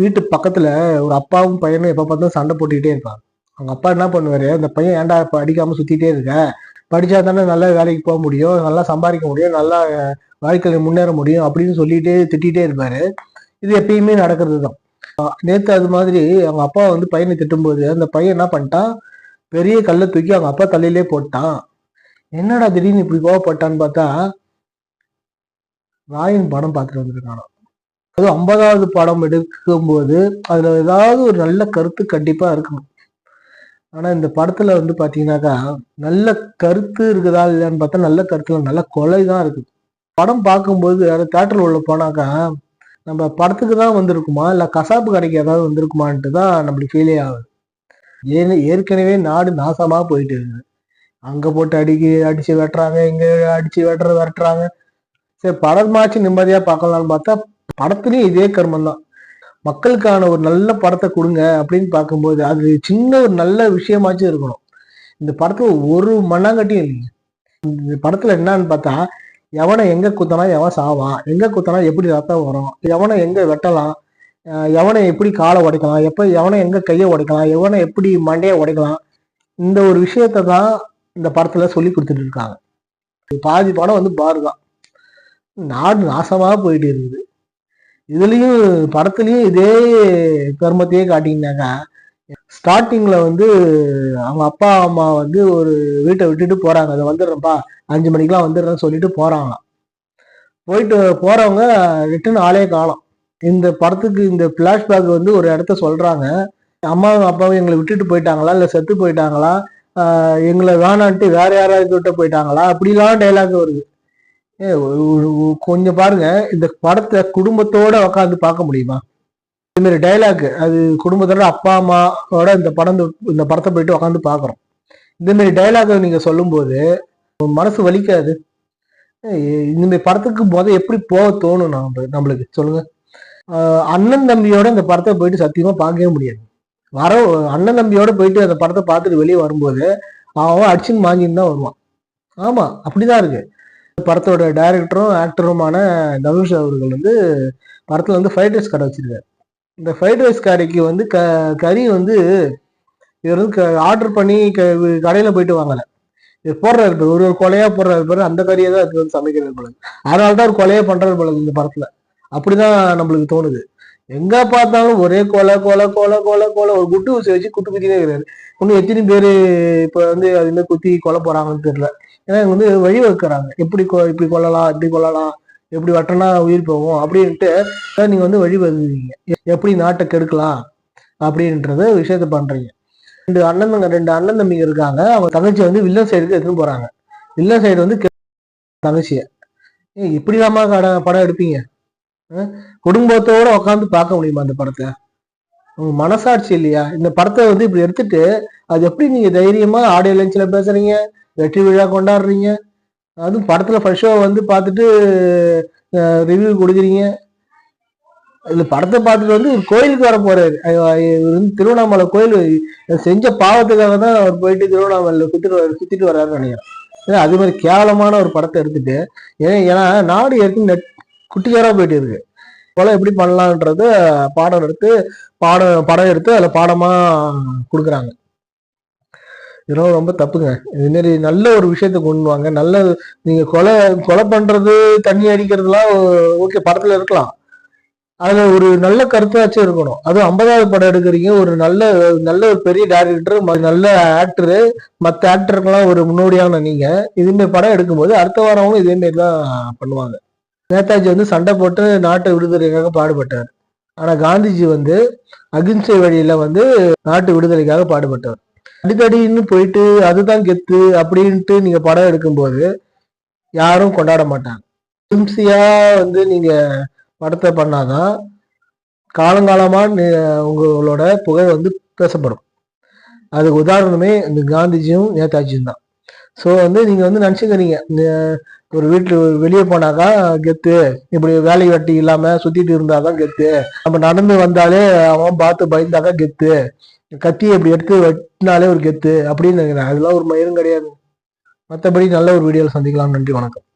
வீட்டு பக்கத்துல ஒரு அப்பாவும் பையனும் எப்ப பார்த்தாலும் சண்டை போட்டுக்கிட்டே இருப்பாங்க. அவங்க அப்பா என்ன பண்ணுவாரு? அந்த பையன் ஏன்டா இப்ப அடிக்காம சுத்திட்டே இருக்க? படிச்சா தானே நல்ல வேலைக்கு போக முடியும் நல்லா சம்பாதிக்க முடியும் நல்லா வாழ்க்கையில முன்னேற முடியும் அப்படின்னு சொல்லிட்டு திட்டிகிட்டே இருப்பாரு. இது எப்பயுமே நடக்கிறது தான் நேத்து அது மாதிரி அவங்க அப்பா வந்து பையனை திட்டும்போது அந்த பையன் என்ன பண்ணிட்டான்? பெரிய கல்லை தூக்கி அவங்க அப்பா தலையிலே போட்டான். என்னடா திடீர்னு இப்படி கோவப்பட்டான்னு பார்த்தா ராயன் படம் பார்த்துட்டு வந்திருக்கானோ அதுவும் ஐம்பதாவது படம் எடுக்கும்போது அதில் ஏதாவது ஒரு நல்ல கருத்து கண்டிப்பாக இருக்கணும். ஆனால் இந்த படத்தில் வந்து பார்த்தீங்கன்னாக்கா நல்ல கருத்து இருக்குதா இல்லையான்னு பார்த்தா நல்ல கருத்துல நல்ல கொலை தான் இருக்குது. படம் பார்க்கும்போது அது தேட்டர் உள்ள போனாக்கா நம்ம படத்துக்கு தான் வந்திருக்குமா? இல்லை கசாப்பு கடைக்கு ஏதாவது வந்திருக்குமான்ட்டு தான் நம்மளுக்கு ஃபீலே ஆகுது. ஏன் ஏற்கனவே நாடு நாசமாக போயிட்டு இருக்குது. அங்கே போட்டு அடிக்கி அடித்து வெட்டுறாங்க இங்கே அடித்து வெட்டுற வெட்டுறாங்க. சரி படமாச்சு நிம்மதியா பார்க்கலாம்னு பார்த்தா படத்துலயும் இதே கர்மம் தான் மக்களுக்கான ஒரு நல்ல படத்தை கொடுங்க அப்படின்னு பார்க்கும்போது அது சின்ன ஒரு நல்ல விஷயமாச்சும் இருக்கணும். இந்த படத்துல ஒரு மண்ணாங்கட்டியும் இல்லைங்க. இந்த படத்துல என்னன்னு பார்த்தா எவனை எங்க குத்தனா எவன் சாவான் எங்க குத்தனா எப்படி ரத்தம் வரும் எவனை எங்க வெட்டலாம் எவனை எப்படி காலை உடைக்கலாம் எப்ப எவனை எங்க கையை உடைக்கலாம் எவனை எப்படி மண்டையை உடைக்கலாம் இந்த ஒரு விஷயத்த தான் இந்த படத்துல சொல்லி கொடுத்துட்டு இருக்காங்க. பாதி படம் வந்து பாரு தான் நாடு நாசமாக போயிட்டு இருக்குது. இதுலேயும் படத்துலேயும் இதே கர்மத்தையே காட்டிங்கனாக்கா ஸ்டார்டிங்கில் வந்து அவங்க அப்பா அம்மா வந்து ஒரு வீட்டை விட்டுட்டு போகிறாங்க அதை வந்துடுறேன்ப்பா. அஞ்சு மணிக்கெல்லாம் வந்துடுறேன்னு சொல்லிட்டு போகிறாங்க போயிட்டு போகிறவங்க ரிட்டன் ஆளே காலம் இந்த படத்துக்கு இந்த ஃப்ளாஷ்பேக் வந்து ஒரு இடத்த சொல்கிறாங்க அம்மாவும் அப்பாவும் எங்களை விட்டுட்டு போயிட்டாங்களா? இல்லை செத்து போயிட்டாங்களா? எங்களை வேணான்ட்டு வேற யாராவது விட்டு போயிட்டாங்களா? அப்படிலாம் டைலாக் வருது. கொஞ்சம் பாருங்க. இந்த படத்தை குடும்பத்தோட உட்காந்து பார்க்க முடியுமா? இந்த மாதிரி டைலாக் அது குடும்பத்தோட அப்பா அம்மாவோட இந்த படம் இந்த படத்தை போயிட்டு உட்காந்து பார்க்குறோம். இந்த மாதிரி டைலாக நீங்க சொல்லும்போது மனசு வலிக்காது? இந்த மாதிரி படத்துக்கு முத எப்படி போக தோணும் நம்ம நம்மளுக்கு? சொல்லுங்க. அண்ணன் தம்பியோட இந்த படத்தை போயிட்டு சத்தியமா பார்க்கவே முடியாது. வர அண்ணன் தம்பியோட போயிட்டு அந்த படத்தை பார்த்துட்டு வெளியே வரும்போது அவன் அடிச்சுன்னு மாஞ்சின்னு தான் வருவான். ஆமா அப்படிதான் இருக்கு. படத்தோட டைரக்டரும் ஆக்டருமான தனுஷ் அவர்கள் வந்து படத்தில் வந்து ஃப்ரைட் ரைஸ் கடை வச்சிருக்காரு. இந்த ஃப்ரைட் ரைஸ் கடைக்கு வந்து க கறி வந்து இவர் வந்து ஆர்டர் பண்ணி க கடையில் போயிட்டு வாங்கலை. இவர் போடுறாரு பேர் ஒரு ஒரு கொலையாக போடுறாரு பேர் அந்த கறியை தான் அது வந்து சமைக்கிறது போல அதனால தான் ஒரு கொலையாக பண்ணுறாரு போல இந்த படத்துல. அப்படிதான் நம்மளுக்கு தோணுது. எங்க பார்த்தாலும் ஒரே கொலை கொலை கொலை கொலை கொலை. ஒரு குட்டு ஊசி வச்சு குட்டு குத்தினே இருக்கிறாரு. இன்னும் எத்தனை பேரு இப்ப வந்து அது மாதிரி குத்தி கொலை போறாங்கன்னு தெரியல. ஏன்னா இவங்க வந்து வழி வைக்கிறாங்க எப்படி கொ- இப்படி கொல்லலாம் இப்படி கொல்லலாம் எப்படி வட்டனா உயிர் போகும் அப்படின்ட்டு நீங்க வந்து வழி வகுக்கிறீங்க? எப்படி நாட்டை கெடுக்கலாம் அப்படின்றத விஷயத்த பண்றீங்க. ரெண்டு அண்ணன் ரெண்டு அண்ணன் தம்பிங்க இருக்காங்க. அவங்க தங்கச்சி வந்து வில்லன் சைடுக்கு எடுத்துன்னு போறாங்க. வில்லன் சைடு வந்து கெ- தங்கச்சிய. ஏய் இப்படிலாமா கட படம் எடுப்பீங்க? குடும்பத்தோட உட்காந்து பார்க்க முடியுமா அந்த படத்தை? உங்க மனசாட்சி இல்லையா? இந்த படத்தை வந்து இப்படி எடுத்துட்டு அது எப்படி நீங்க தைரியமா ஆடியோ லஞ்சில பேசுறீங்க? வெற்றி விழா கொண்டாடுறீங்க? அதுவும் படத்துல ஃபர்ஸ்ட் ஷோ வந்து பார்த்துட்டு ரிவ்யூ கொடுக்குறீங்க. இந்த படத்தை பார்த்துட்டு வந்து கோயிலுக்கு வர போறாரு. இவர் வந்து திருவண்ணாமலை கோயில் செஞ்ச பாவத்துக்காக தான் அவர் போயிட்டு திருவண்ணாமலையில் சுத்திட்டு வர சுத்திட்டு வர்றாருன்னு நினைக்கிறேன். ஏன்னா அது மாதிரி கேவலமான ஒரு படத்தை எடுத்துட்டு ஏன்னா ஏன்னா நாடு ஏற்கனவே நெட் குட்டிக்காரா போயிட்டு இருக்கு போல எப்படி பண்ணலான்றது பாடம் எடுத்து பாடம் படம் எடுத்து அதில் பாடமாக கொடுக்குறாங்க. இதெல்லாம் ரொம்ப தப்புங்க. இது நல்ல ஒரு விஷயத்த கொண்டு வாங்க நல்ல நீங்க கொலை கொலை பண்றது தண்ணி அடிக்கிறதுலாம் ஓகே படத்துல இருக்கலாம். அதுல ஒரு நல்ல கருத்தாச்சும் இருக்கணும். அதுவும் ஐம்பதாவது படம் எடுக்கிறீங்க. ஒரு நல்ல நல்ல ஒரு பெரிய டேரக்டர் நல்ல ஆக்டரு மற்ற ஆக்டருக்கெல்லாம் ஒரு முன்னோடியான நீங்க. இதுமாரி படம் எடுக்கும்போது அடுத்த வாரமும் இதே தான் பண்ணுவாங்க. நேதாஜி வந்து சண்டை போட்டு நாட்டை விடுதலைக்காக பாடுபட்டார். ஆனா காந்திஜி வந்து அகிம்சை வழியில வந்து நாட்டு விடுதலைக்காக பாடுபட்டார். அடிக்கடின்னு போயிட்டு அதுதான் கெத்து அப்படின்ட்டு நீங்க படம் எடுக்கும்போது யாரும் கொண்டாட மாட்டாங்க. அகிம்சையா வந்து நீங்க படத்தை பண்ணாதான் காலங்காலமா உங்களோட புகழ் வந்து பேசப்படும். அதுக்கு உதாரணமே இந்த காந்திஜியும் நேதாஜியும் தான். ஸோ வந்து நீங்க வந்து நினச்சிக்கிறீங்க ஒரு வீட்டில் வெளியே போனாக்கா கெத்து. இப்படி வேலை வெட்டி இல்லாம சுத்திட்டு இருந்தாதான் கெத்து. நம்ம நடந்து வந்தாலே அவன் பார்த்து பயந்தாக்கா கெத்து. கத்தியை இப்படி எடுத்து வெட்டினாலே ஒரு கெத்து அப்படின்னு நினைக்கிறேன் அதெல்லாம் ஒரு மயிரும் கிடையாது. மற்றபடி நல்ல ஒரு வீடியோவில் சந்திக்கலாம். நன்றி வணக்கம்.